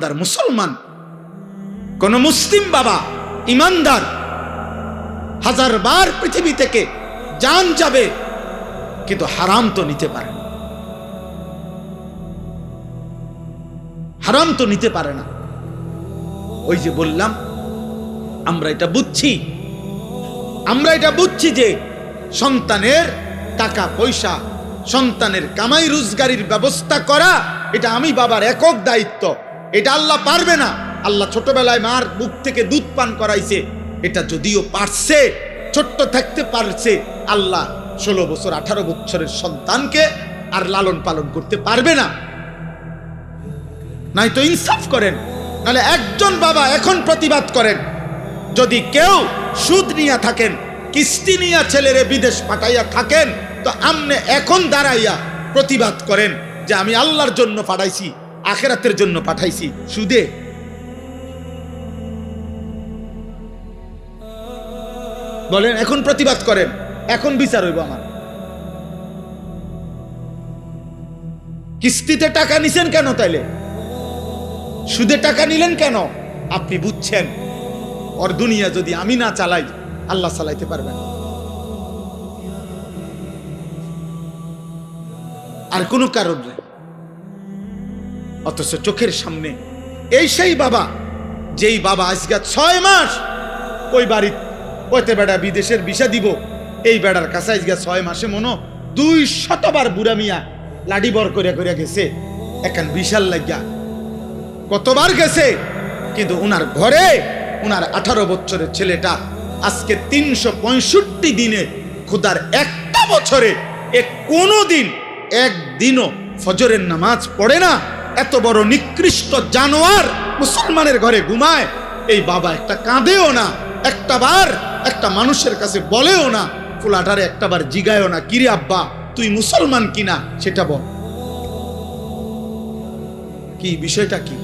তার মুসলমান, কোন মুসলিম বাবা ইমানদার হাজার বার পৃথিবী থেকে জান যাবে, কিন্তু হারাম তো নিতে পারে না। হারাম তো নিতে পারে না। ওই যে বললাম, আমরা এটা বুঝছি। আমরা এটা বুঝছি যে সন্তানের টাকা, পয়সা, সন্তানের কামাই রোজগারির ব্যবস্থা করা, এটা আমি বাবার একক দায়িত্ব। এটা আল্লাহ পারবে না। আল্লাহ ছোটবেলায় মার বুক থেকে দুধ পান করাইছে। এটা যদিও পারছে, ছোট্ট থাকতে পারছে, আল্লাহ ষোলো বছর আঠারো বছরের সন্তানকে আর লালন পালন করতে পারবে না। নাই তো ইনসাফ করেন, নাহলে একজন বাবা এখন প্রতিবাদ করেন। যদি কেউ সুদ নিয়া থাকেন, কিস্তি নিয়া ছেলেরে বিদেশ পাঠাইয়া থাকেন, তো আমনে এখন দাঁড়াইয়া প্রতিবাদ করেন যে আমি আল্লাহর জন্য পাঠাইছি। আখেরাতের জন্য পাঠাইছি। সুদে। বলেন, এখন প্রতিবাদ করেন। এখন বিচার হইব আমার। কিস্তিতে টাকা নিছেন কেন তাইলে? সুদে টাকা নিলেন কেন? আপনি বুঝছেন। ওর দুনিয়া যদি আমি না চালাই, আল্লাহ চালাইতে পারবেন। আর কোনো কারণ নেই। অথচ চোখের সামনে। এই সেই বাবা, যেই বাবা আজকে ছয় মাস ওই বাড়ি ওইতে বেড়া বিদেশের বিষা দিব। এই বেড়ার কাছে আজকে ছয় মাসে মনো দুই শতবার বুড়া মিয়া লাডি বর করে করে গেছে। এখন বিশাল লাগিয়া কতবার গেছে? কিন্তু উনার ঘরে, উনার আঠারো বছরের ছেলেটা আজকে তিনশো পঁয়ষট্টি দিনে খুদার একটা বছরে এ কোনো দিন একদিনও ফজরের নামাজ পড়ে না। এত বড় নিকৃষ্ট জানোয়ার মুসলমানের ঘরে ঘুমায়, এই বাবা একটা কাঁদেও না, একটা বার একটা মানুষের কাছে বলেও না, ফুলাটারে একটা বার জিগায়ও না, কিরে আব্বা, তুই মুসলমান কিনা? সেটা বল। কি, বিষয়টা কি?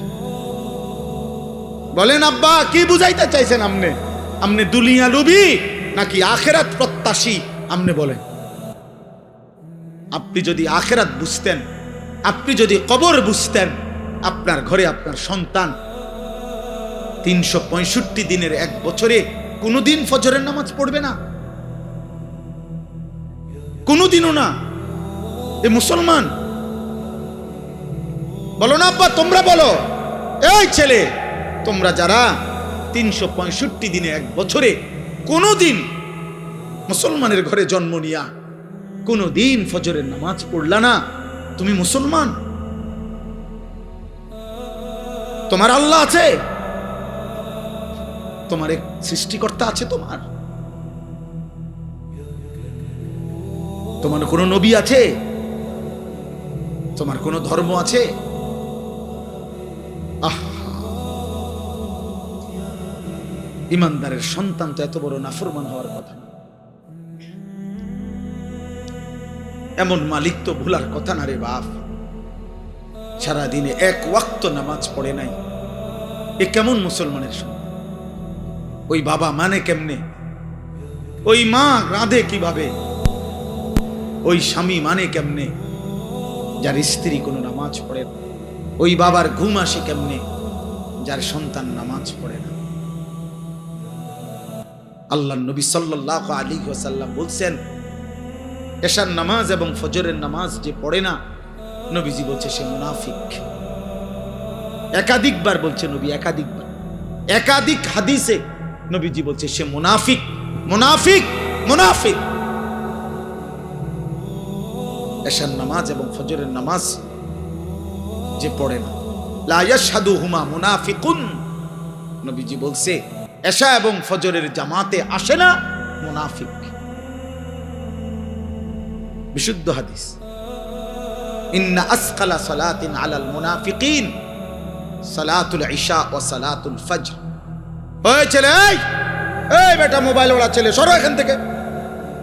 বলেন আব্বা, কি বুঝাইতে চাইছেন আমনে? আমনে দুলিয়া লুবি নাকি আখেরাত প্রত্যাশী? আমনে বলেন। আপনি যদি আখেরাত বুঝতেন আপনি যদি কবর বুঝতেন, আপনার ঘরে আপনার সন্তান তিনশো পঁয়ষট্টি দিনের এক বছরে কোনোদিন ফজরের নামাজ পড়বে না। কোনোদিনও না। এ মুসলমান, বলো না আব্বা, তোমরা বলো। এই ছেলে, তোমরা যারা তিনশো পঁয়ষট্টি দিনে এক বছরে কোনো দিন মুসলমানের ঘরে জন্ম নিয়া কোনো দিন ফজরের নামাজ পড়লা না তুমি মুসলমান? তোমার আল্লাহ আছে? তোমার এক সৃষ্টিকর্তা আছে তোমার? তোমার কোনো নবী আছে? তোমার কোনো ধর্ম আছে? ইমানদারের সন্তান তো এত বড় নাফরমান হওয়ার কথা এমন মালিক তো ভুলার কথা না রে বাপ। সারাদিনে এক ওয়াক্ত নামাজ পড়ে নাই। এ কেমন মুসলমানের সন্তান? ওই বাবা মানে কেমনে? ওই মা রাঁধে কীভাবে? ওই স্বামী মানে কেমনে? যার স্ত্রী কোনো নামাজ পড়ে না। ওই বাবার ঘুম আসে কেমনে? যার সন্তান নামাজ পড়ে না। আল্লাহ নবী সাল্লাহ আলী ওসাল্লাম বলছেন এশার নামাজ এবং ফজরের নামাজ যে পড়ে না, নবীজি বলছে সে মুনাফিক। একাধিকবার বলছে নবী, একাধিকবার। একাধিক হাদিসে নবীজি বলছে সে মুনাফিক মুনাফিক মুনাফিক। এশার নামাজ এবং ফজরের নামাজ যে পড়ে না, লা ইয়াশহাদু হুমা মুনাফিকুন। নবীজি বলছে, এশা এবং ফজরের জামাতে আসে না মুনাফিক। বিশুদ্ধ হাদিস। ইন্না আসকালা সালাতিন আলাল মুনাফিকিন, সালাতুল ইশা ও সালাতুল ফজর। ওই ছেলে, এই এই বেটা মোবাইল ওলা ছেলে, সরো এখান থেকে।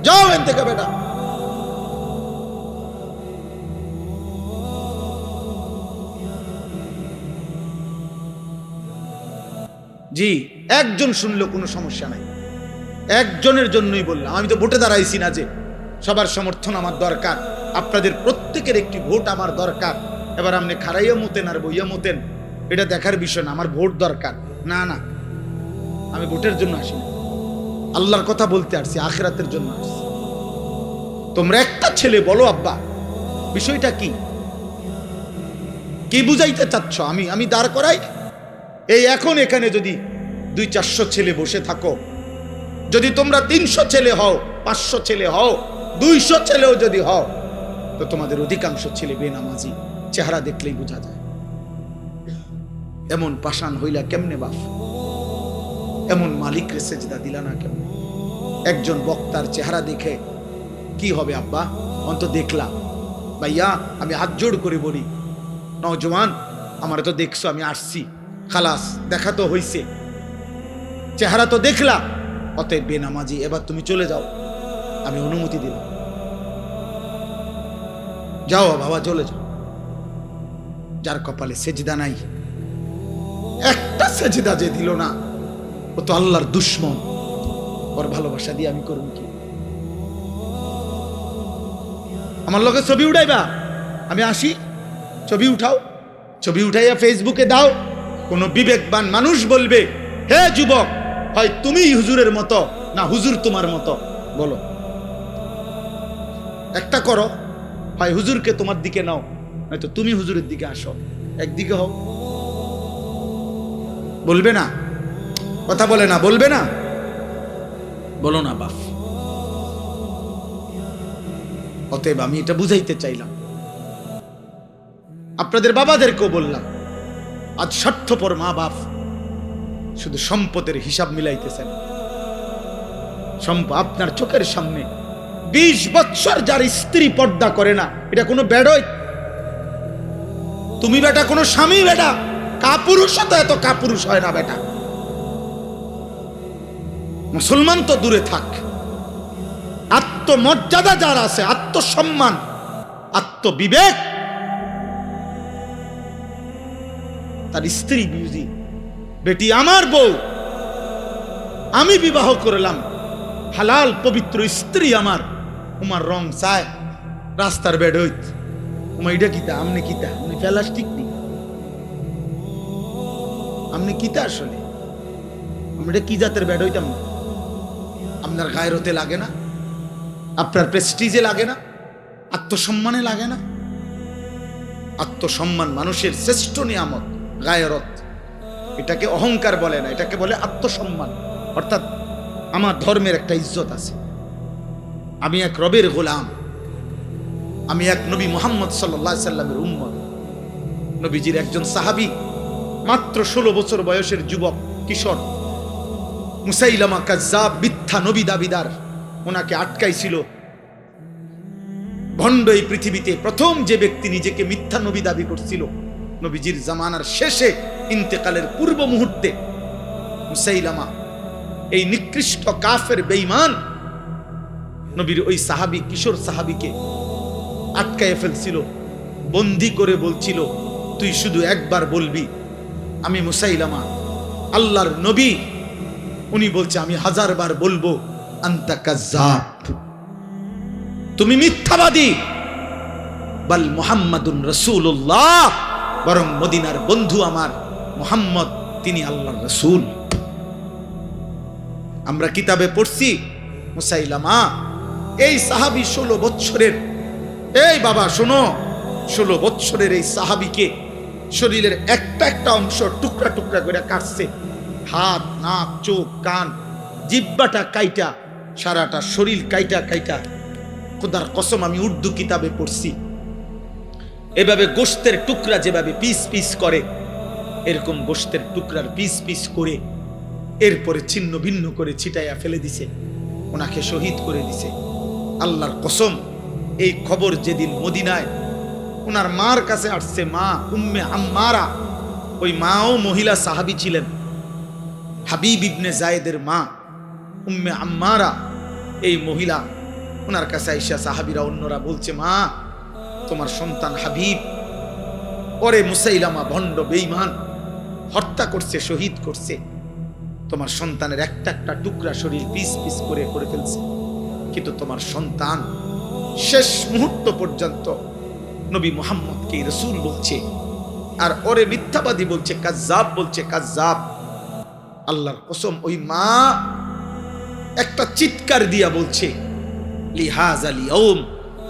যাও এখান থেকে বেটা। জি, একজন শুনলো কোনো সমস্যা নাই। একজনের জন্যই বললাম। আমি তো ভোটে দাঁড়াইছি না যে সবার সমর্থন আমার দরকার। আপনাদের প্রত্যেকের একটি ভোট আমার দরকার। এবার আপনি খারাইয়া মতেন আর বইয়া মতেন, এটা দেখার বিষয় না, আমার ভোট দরকার। না না, আমি ভোটের জন্য আসি আল্লাহর কথা বলতে আসছি, আখেরাতের জন্য আসছি। তোমরা একটা ছেলে বলো, আব্বা, বিষয়টা কি? কি বুঝাইতে চাচ্ছ? আমি আমি দাঁড় করাই। এই এখন এখানে যদি দুই চারশো ছেলে বসে থাকো, যদি তোমরা তিনশো ছেলে হও, পাঁচশো ছেলে হও দুইশো ছেলেও যদি হও, তো তোমাদের অধিকাংশ ছেলে বেনামাজি। চেহারা দেখলেই বোঝা যায়। এমন পাষাণ হইলা কেমনে বাপ? এমন মালিক সেজদা দিলা না কেমনে? একজন বক্তার চেহারা দেখে কি হবে আব্বা? অন্ত দেখলা ভাইয়া, আমি হাত জোড় করে বলি নজওয়ান আমার তো দেখছ, আমি আসছি। খালাস, দেখা তো হইছে। চেহারা তো দেখলা, অতএব বেনামাজি, এবার তুমি চলে যাও। আমি অনুমতি দিলাম। যাও বাবা, চলে যাও। যার কপালে সেজদা নাই, একটা সেজদা যে দিল না, ও তো আল্লাহর দুশ্মন। ওর ভালোবাসা দিয়ে আমি করুন কি? আমার লগে ছবি উঠাইবা? আমি আসি, ছবি উঠাও। ছবি উঠাইয়া ফেসবুকে দাও। কোনো বিবেকবান মানুষ বলবে, হে যুবক, হয় তুমি হুজুরের মতো না হুজুর তোমার মতো? বলো। একটা করো। হয় হুজুরকে তোমার দিকে নাও নয়তো তুমি হুজুরের দিকে আসো। একদিকে হও। বলবে না? কথা বলে না বলবে না? বলো না বাপ। অতএব আমি এটা বুঝাইতে চাইলাম। আপনাদের বাবাদেরকেও বললাম আজ স্বার্থপর মা বাপ শুধু সম্পদের হিসাব মিলাইতেছেন। সম্প আপনার চোখের সামনে বিশ বৎসর যার স্ত্রী পর্দা করে না। এটা কোনো বেড়ই। তুমি বেটা, কোনো স্বামী বেটা কাপুরুষ তো এত কাপুরুষ হয় না বেটা। মুসলমান তো দূরে থাক। আত্মমর্যাদা যার আছে, আত্মসম্মান, আত্মবিবেক। তার স্ত্রী বিউজি বেটি, আমার বউ, আমি বিবাহ করলাম। হালাল পবিত্র স্ত্রী আমার। তোমার রং চায়, রাস্তার বেড হইত। তোমার এটা কিতা? আমনে কিতা? আপনি প্লাস্টিক নেই। আপনি কিতা আসলে? আমরা কি জাতের বেড হইতাম না? আপনার গায়ের হতে লাগে না? আপনার প্রেস্টিজে লাগে না? আত্মসম্মানে লাগে না? আত্মসম্মান মানুষের শ্রেষ্ঠ নিয়ামত, গায়রত। এটাকে অহংকার বলে না, এটাকে বলে আত্মসম্মান। অর্থাৎ আমার ধর্মের একটা ইজ্জত আছে। আমি এক রবের গোলাম। আমি এক নবী মোহাম্মদ সাল্লা সাল্লামের উম্মত। নবীজির একজন সাহাবি, মাত্র ষোলো বছর বয়সের যুবক, কিশোর, মুসাইলামা কাজ্জাব মিথ্যা নবী দাবিদার। ওনাকে আটকাইছিল। ভণ্ড এই পৃথিবীতে প্রথম যে ব্যক্তি নিজেকে মিথ্যা নবী দাবি করছিল, নবীজির জামানার শেষে ইন্তেকালের পূর্ব মুহূর্তে মুসাইলামা, এই নিকৃষ্ট কাফের বেঈমান নবীর ওই সাহাবি, কিশোর সাহাবিকে আটকায় ফেলছিল, বন্দি করে বলছিল, তুই শুধু একবার বলবি, আমি মুসাইলামা, আল্লাহর নবী। উনি বলছে, আমি হাজারবার বলব তুমি মিথ্যাবাদী। বাল মোহাম্মদুন রসুল্লাহ বরং মদিনার বন্ধু আমার মোহাম্মদ, তিনি আল্লাহর রসুল। আমরা কিতাবে পড়ছি, মুসাইলামা এই সাহাবি ষোলো বৎসরের, এই বাবা শোনো, ষোলো বৎসরের এই সাহাবিকে শরীরের একটা একটা অংশ টুকরা টুকরা করে কাটছে। হাত, নাক, চোখ, কান, জিব্বাটা কাইটা, সারাটা শরীর কাইটা কাইটা। খোদার কসম, আমি উর্দু কিতাবে পড়ছি। এভাবে গোস্তের টুকরা যেভাবে পিস পিস করে, এরকম গোস্তের টুকরার পিস পিস করে, এরপরে ছিন্ন ভিন্ন করে ছিটাইয়া ফেলে দিছে। ওনাকে শহীদ করে দিছে। আল্লাহর কসম, এই খবর যেদিন মদিনায় ওনার মার কাছে আসছে মা, উম্মে আম্মারা, ওই মাও মহিলা সাহাবি ছিলেন। হাবিব ইবনে জায়েদের মা, উম্মে আম্মারা, এই মহিলা ওনার কাছে আইসা সাহাবিরা অন্যরা বলছে, মা, তোমার সন্তান হাবিব, পরে মুসাইলামা ভণ্ড বেইমান হত্যা করছে, শহীদ করছে। তোমার সন্তানের একটা একটা টুকরা শরীর পিস পিস করে করে ফেলছে। কিন্তু তোমার সন্তান। শেষ মুহূর্ত পর্যন্ত নবী মোহাম্মদকে রসুল বলছে। আর ওরে মিথ্যাবাদী বলছে, কাজ্জাব বলছে, কাজ্জাব। আল্লাহর কসম ওই মা একটা চিৎকার দিয়া বলছে, লিহাজ আলী ওম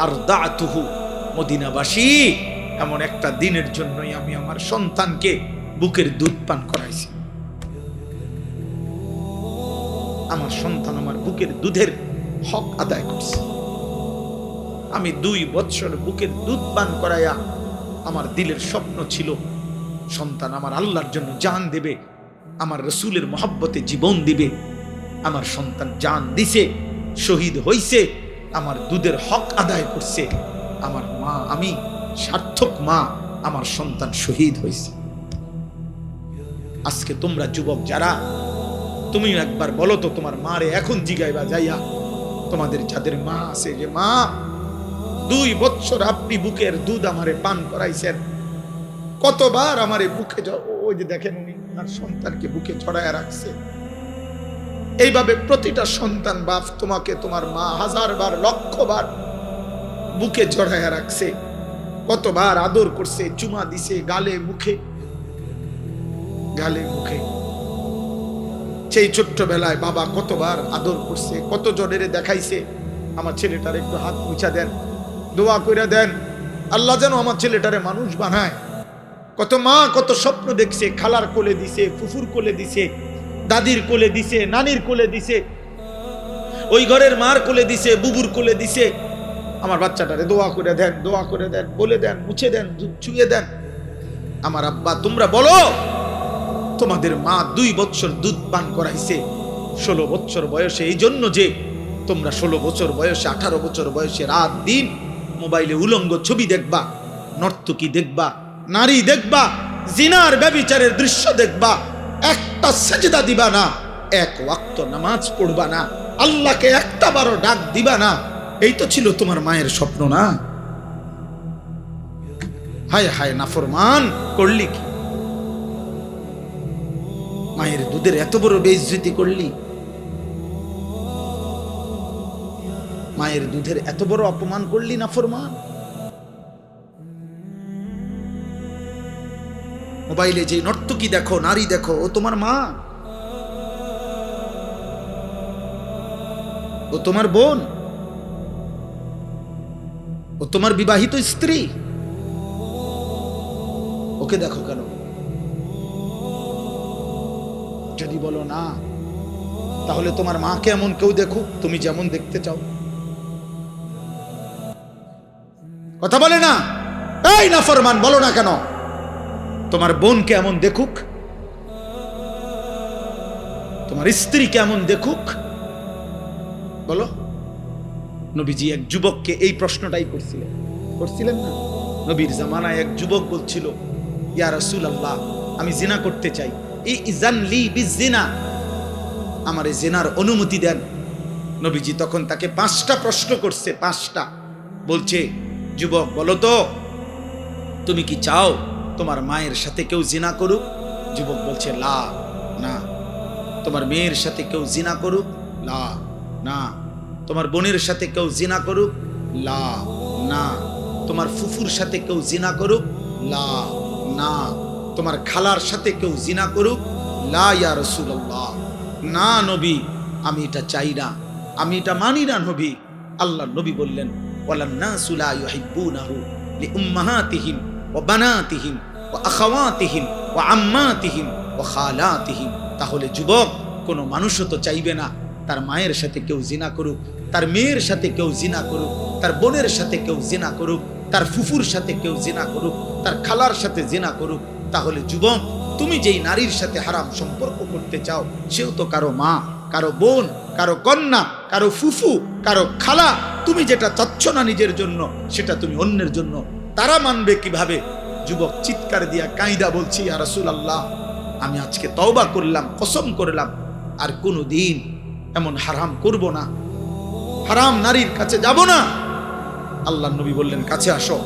আর দাতুহু মদিনাবাসী, এমন একটা দিনের জন্যই আমি আমার সন্তানকে বুকের দুধ পান করাইছি। আমার সন্তান আমার বুকের দুধের হক আদায় করছে। আমি দুই বৎসর বুকের দুধ পান করাইয়া আমার দিলের স্বপ্ন ছিল, সন্তান আমার আল্লাহর জন্য জান দেবে, আমার রসুলের মহব্বতে জীবন দিবে, আমার সন্তান জান দিছে, শহীদ হইছে, আমার দুধের হক আদায় করছে, আমার মা আমি, সার্থক মা, আমার সন্তান শহীদ হয়েছে আজকে তোমরা যুবক যারা তুমি একবার বলো তো তোমার মারে এখন জিগাইবা যাইয়া। তোমাদের যাদের মা আছে যে মা, দুই বছর আপনি বুকের দুধ আমারে পান করাইছেন। কতবার আমারে বুকে ওই যে দেখেন উনি, ওনার সন্তানকে বুকে ছড়ায় রাখছে। এইভাবে প্রতিটা সন্তান বাপ তোমাকে তোমার মা হাজার বার লক্ষ বার বুকে জড়ায় রাখছে। কতবার আদর করছে, চুমা দিছে গালে, মুখে। গালে, মুখে। সেই ছোট্টবেলায় বাবা কতবার আদর করছে কত জনের দেখাইছে, আমার ছেলেটার একটু হাত মুছা দেন, দোয়া করে দেন, আল্লাহ যেন আমার ছেলেটারে মানুষ বানায়। কত মা কত স্বপ্ন দেখছে, খালার কোলে দিছে, ফুফুর কোলে দিছে, দাদির কোলে দিছে, নানির কোলে দিছে, ওই ঘরের মার কোলে দিছে, বুবুর কোলে দিছে। আমার বাচ্চাটারে দোয়া করে দেন, দোয়া করে দেন, বলে দেন, মুছে দেন ছুঁয়ে দেন। আমার আব্বা, তোমরা বলো তোমাদের মা দুই বছর দুধ পান করাইছে। ষোলো বছর বয়সে এই জন্য যে তোমরা ষোলো বছর বয়সে, আঠারো বছর বয়সে রাত দিন মোবাইলে উলঙ্গ ছবি দেখবা, নর্তকী দেখবা, নারী দেখবা, জিনার ব্যবিচারের দৃশ্য দেখবা, একটা সেজদা দিবা না, এক ওয়াক্ত নামাজ পড়বা না, আল্লাহকে একটা বারো ডাক দিবা না, এই তো ছিল তোমার মায়ের স্বপ্ন না? হায় হায়, নাফরমান, করলি কি? মায়ের দুধের এত বড় বেইজ্জতি করলি? মায়ের দুধের এত বড় অপমান করলি না ফরমান? মোবাইলে যে নর্তকী দেখো, নারী দেখো, ও তোমার মা। ও তোমার বোন। ও তোমার বিবাহিত স্ত্রী। ওকে দেখো কেন? যদি বলো না, তাহলে তোমার মাকে এমন কেউ দেখুক, তুমি যেমন দেখতে চাও। কথা বলে না? এই না ফরমান বলো না কেন? তোমার বোনকে এমন দেখুক, তোমার স্ত্রী কেমন দেখুক। বলো, নবীজি এক যুবককে এই প্রশ্নটাই করছিলেন। করছিলেন না? নবীর জামানায় এক যুবক বলছিল, ইয়া রাসূল আল্লাহ আমি জিনা করতে চাই। আমার এই জেনার অনুমতি দেন। নবীজি তখন তাকে পাঁচটা প্রশ্ন করছে, পাঁচটা। বলছে, যুবক, বলো তো, তুমি কি চাও তোমার মায়ের সাথে কেউ জিনা করুক? যুবক বলছে, লা, না। তোমার মেয়ের সাথে কেউ জিনা করুক? লা, না। তোমার বোনের সাথে কেউ জিনা করুক? লা, না। তোমার ফুফুর সাথে কেউ জিনা করুক? লা, না। তোমার খালার সাথে কেউ জিনা করুক, লা রাসূলুল্লাহ। না নবী, আমি এটা চাই না। আমি এটা মানি না নবী। আল্লাহ নবী বললেন তাহলে যুবক, কোনো মানুষও তো চাইবে না তার মায়ের সাথে কেউ জিনা করুক, তার মেয়ের সাথে কেউ জিনা করুক, তার বোনের সাথে কেউ জিনা করুক, তার ফুফুর সাথে কেউ জিনা করুক, তার খালার সাথে জিনা করুক। তাহলে যুবক, তুমি যেই নারীর সাথে হারাম সম্পর্ক করতে চাও, সেও তো কারও মা, কারও বোন, কারও কন্যা, কারও ফুফু, কারও খালা। তুমি যেটা চাচ্ছ না নিজের জন্য, সেটা তুমি অন্যের জন্য। তারা মানবে কীভাবে? যুবক, চিৎকার দিয়া কাঁইদা বলছি আর রাসূল আল্লাহ আমি আজকে তওবা করলাম, কসম করলাম, আর কোনো দিন এমন হারাম করব না। হারাম নারীর কাছে যাব না। আল্লাহ নবী বললেন, কাছে আসো।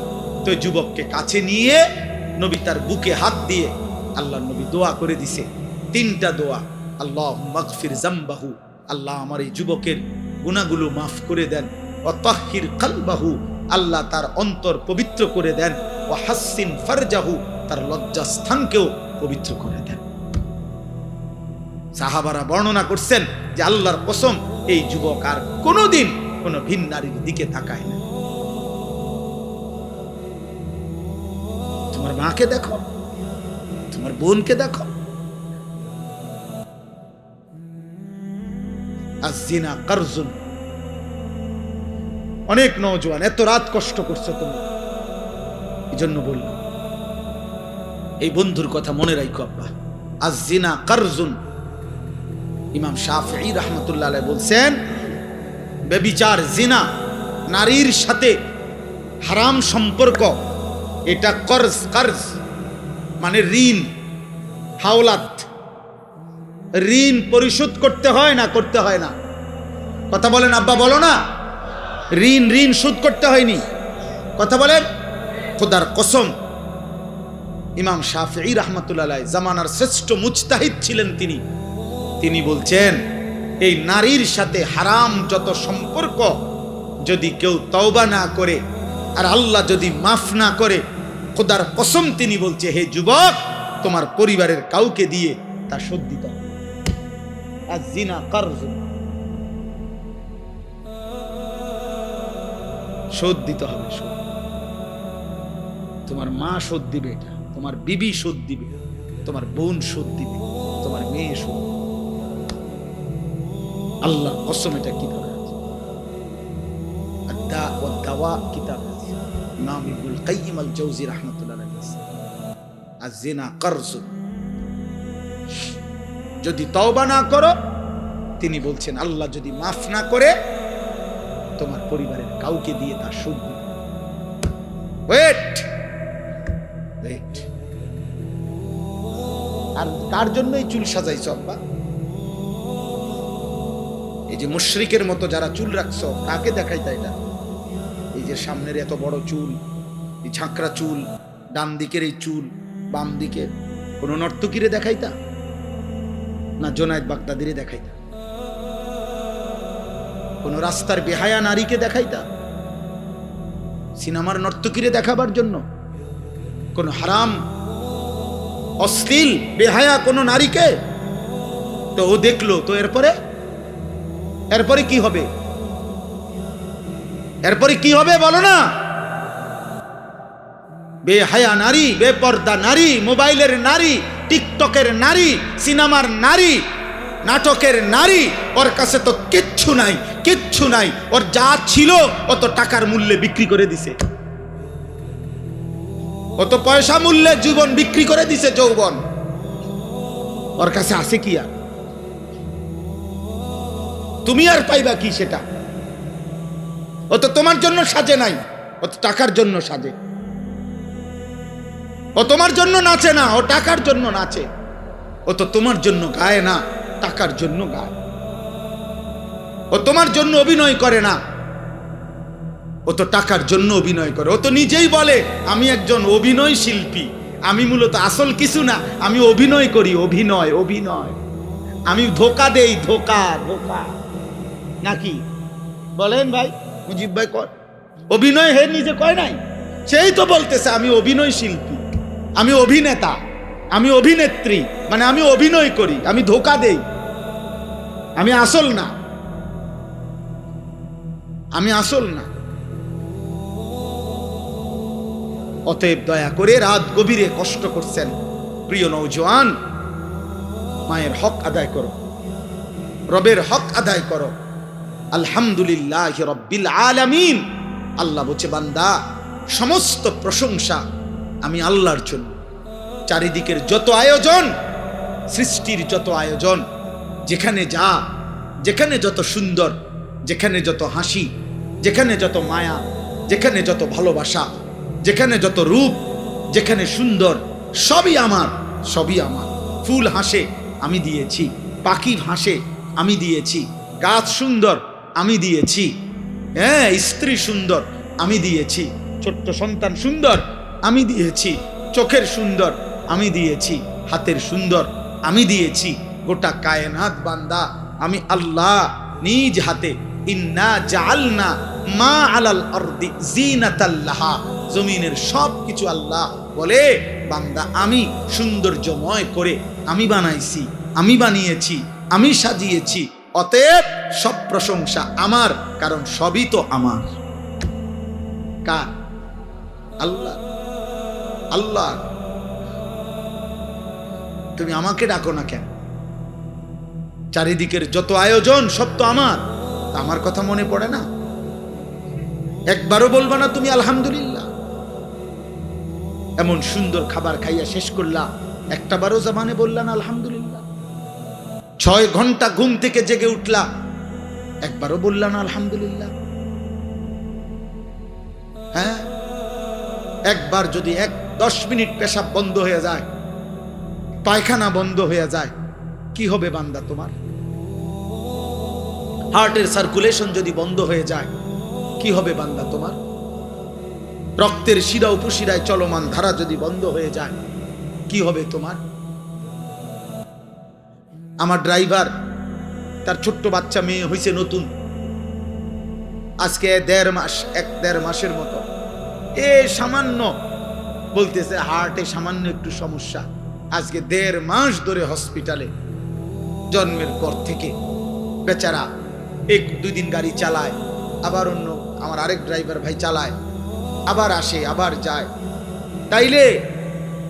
তো যুবককে কাছে নিয়ে নবী তার বুকে হাত দিয়ে আল্লাহ নবী দোয়া করে দিছে। তিনটা দোয়া আল্লাহ মাগফির জাম্বাহু আল্লাহ আমার এই যুবকের গুণাগুলো মাফ করে দেন। ও তাহির কালবাহু আল্লাহ তার অন্তর পবিত্র করে দেন। ও হাসিন ফারজাহু তার লজ্জাস্থানকেও পবিত্র করে দেন। সাহাবারা বর্ণনা করছেন যে আল্লাহর কসম, এই যুবক আর কোনোদিন কোনো ভিন নারীর দিকে তাকায় মাকে দেখো, তোমার বোনকে দেখো। আজিনা কারজুন। অনেক নওজোয়ান, এত রাত কষ্ট করছ তুমি। এই জন্য বললাম, এই বন্ধুর কথা মনে রাখো আব্বা। আজিনা কারজুন। ইমাম শাফি রহমতুল্লাহ বলছেন বেবিচার জিনা, নারীর সাথে হারাম সম্পর্ক এটা কর্জ কর্জ মানে ঋণ, হাওলাত। ঋণ পরিশোধ করতে হয় না, করতে হয় না। কথা বলেন, আব্বা বলো না। ঋণ ঋণ শোধ করতে হয়নি। কথা বলেন, খোদার কসম। ইমাম শাফি রহমতুল্লাহ জামানার শ্রেষ্ঠ মুজতাহিদ ছিলেন তিনি। তিনি বলছেন, এই নারীর সাথে হারাম যত সম্পর্ক, যদি কেউ তওবা না করে, আর আল্লাহ যদি মাফ না করে খোদার কসম তিনি বলছে, হে যুবক, তোমার পরিবারের কাউকে দিয়ে তা শোধ দিতে হবে। শোধ দিতে হবে তোমার মা শোধ দিবে এটা তোমার বিবি শোধ দিবে, তোমার বোন শোধ দিবে, তোমার মেয়ে শোধ আল্লাহ কসম এটা কিতাবে দাওয়া কিতাব। আছে ইমাম ইবনুল কাইয়িম আল জাওজি রাহমাতুল্লাহ আযিনা কারজ যদি তওবা না করো, তিনি বলছেন, আল্লাহ যদি মাফ না করে, তোমার পরিবারের কাউকে দিয়ে তার সুদ ওয়েট ওয়েট আর তার জন্যই চুল সাজাইছ, আব্বা। এই যে মুশরিকের মতো যারা চুল রাখছ, কাকে দেখাইতা এটা? যে সামনের এত বড় চুল, এই ঝাঁকড়া চুল, ডান দিকের এই চুল, বাম দিকে, কোনো নর্তকীরে দেখাইতা? না জোনায়েদ বাগদাদিরে দেখাইতা? কোন রাস্তার বেহায়া নারীকে দেখাইতা? সিনেমার নর্তকীরে দেখাবার জন্য? কোন হারাম, অশ্লীল, বেহায়া কোন নারীকে? তো ও দেখল, তো এরপরে? এরপরে কি হবে? এরপরে কি হবে বলো না? বেহায়া নারী, বেপর্দা নারী, মোবাইলের নারী, টিকটকের নারী, সিনেমার নারী, নাটকের নারী, ওর কাছে তো কিচ্ছু নাই কিচ্ছু নাই। ওর যা ছিল অত টাকার মূল্যে বিক্রি করে দিছে। অত পয়সা মূল্যে জীবন বিক্রি করে দিছে যৌবন। ওর কাছে আছে কি আর? তুমি আর পাইবা কি সেটা? ও তো তোমার জন্য সাজে নাই। ও তো টাকার জন্য সাজে। ও তোমার জন্য নাচে না, ও টাকার জন্য নাচে। ও তো তোমার জন্য গায় না, টাকার জন্য গায়। ও তোমার জন্য অভিনয় করে না, ও তো টাকার জন্য অভিনয় করে। ও তো নিজেই বলে, আমি একজন অভিনয় শিল্পী। আমি মূলত আসল কিছু না, আমি অভিনয় করি, অভিনয় অভিনয়। আমি ধোকা দেই, ধোকা ধোকা। নাকি? বলেন ভাই। মুজিব ভাই কর অভিনয় হে নিজে কয় নাই? সেই তো বলতেছে, আমি অভিনয় শিল্পী, আমি অভিনেতা, আমি অভিনেত্রী মানে আমি অভিনয় করি, আমি ধোকা দেই, আমি আসল না, আমি আসল না। অতএব দয়া করে রাত গভীরে কষ্ট করছেন, প্রিয় নৌজওয়ান মায়ের হক আদায় করো, রবের হক আদায় করো। আলহামদুলিল্লাহ রব্বিল আলামিন। আল্লাহ বলছে, বান্দা, সমস্ত প্রশংসা আমি আল্লাহর জন্য। চারিদিকের যত আয়োজন, সৃষ্টির যত আয়োজন, যেখানে যা, যেখানে যত সুন্দর, যেখানে যত হাসি, যেখানে যত মায়া, যেখানে যত ভালোবাসা, যেখানে যত রূপ, যেখানে সুন্দর, সবই আমার সবই আমার। ফুল হাসে আমি দিয়েছি পাখি হাসে আমি দিয়েছি, গাছ সুন্দর আমি দিয়েছি। হ্যাঁ স্ত্রী সুন্দর, আমি দিয়েছি। ছোট্ট সন্তান সুন্দর, আমি দিয়েছি। চোখের সুন্দর, আমি দিয়েছি। হাতের সুন্দর, আমি দিয়েছি। গোটা কায়নাত বান্দা, আমি আল্লাহ নিজ হাতে। ইন্না জাআলনা মা আলাল আরদি জিনাতাল্লাহা জমিনের সব কিছু আল্লাহ বলে, বান্দা, আমি সৌন্দর্যময় করে আমি বানাইছি, আমি বানিয়েছি, আমি সাজিয়েছি। অতএব সব প্রশংসা আমার, কারণ সবই তো আমার। কার? আল্লাহ। আল্লাহ। তুমি আমাকে ডাকো না কেন? চারিদিকের যত আয়োজন, সব তো আমার। আমার কথা মনে পড়ে না? একবারও বলবা না তুমি আলহামদুলিল্লাহ? এমন সুন্দর খাবার খাইয়া শেষ করলা একটা বারো জামানে বললা না আলহামদুলিল্লাহ? ছয় ঘণ্টা ঘুম থেকে জেগে উঠলা। একবারও বললা না, আলহামদুলিল্লাহ। হ্যাঁ? একবার যদি এক দশ মিনিট পেশাব বন্ধ হয়ে যায়, পায়খানা বন্ধ হয়ে যায়, কি হবে বান্দা তোমার? হার্টের সার্কুলেশন যদি বন্ধ হয়ে যায়, কি হবে বান্দা তোমার? রক্তের শিরা উপশিরায় চলমান ধারা যদি বন্ধ হয়ে যায়, কি হবে তোমার? আমার ড্রাইভার তার ছোট্ট বাচ্চা মেয়ে হয়েছে নতুন। আজকে দেড় মাস, এক দেড় মাসের মতো। এ সামান্য, বলতেছে হার্টে সামান্য একটু সমস্যা। আজকে দেড় মাস ধরে হসপিটালে জন্মের পর থেকে বেচারা এক দুই দিন গাড়ি চালায়, আবার অন্য আমার আরেক ড্রাইভার ভাই চালায়, আবার আসে, আবার যায়। তাইলে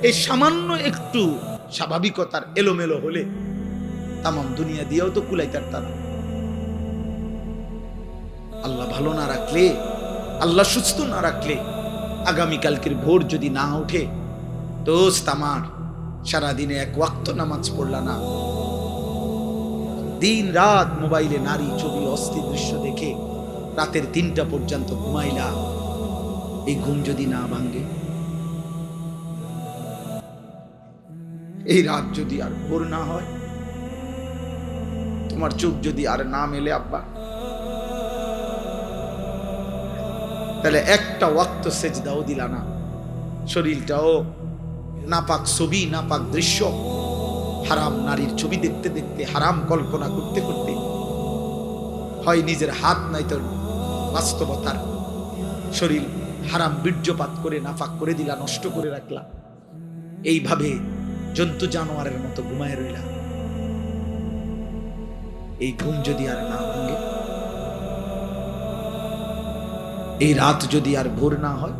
এই সামান্য একটু স্বাভাবিকতার এলোমেলো হলে তামাম দুনিয়া দিয়েও তো কুলাইতার তারা। আল্লাহ ভালো না রাখলে, আল্লাহ সুস্থ না রাখলে, আগামীকালকের ভোর যদি না ওঠে, দোস্ত আমার, সারাদিনে এক ওয়াক্ত নামাজ পড়লা না। দিন রাত মোবাইলে নারী ছবি, অস্থির দৃশ্য দেখে রাতের তিনটা পর্যন্ত ঘুমাইলা, এই ঘুম যদি না ভাঙ্গে এই রাত যদি আর ভোর না হয় তোমার চোখ যদি আর না মেলে, আব্বা। তাহলে একটা ওয়াক্ত সেজদাও দিলা না। শরীরটাও নাপাক ছবি, নাপাক দৃশ্য, হারাম নারীর ছবি দেখতে দেখতে, হারাম কল্পনা করতে করতে। হয় নিজের হাত নাই তোর বাস্তবতার। শরীর হারাম বীর্যপাত করে নাফাক করে দিলা, নষ্ট করে রাখলা। এইভাবে জন্তু জানোয়ারের মতো ঘুমায় রইলা। এই ঘুম যদি আর না ভাঙে এই রাত যদি আর ভোর না হয়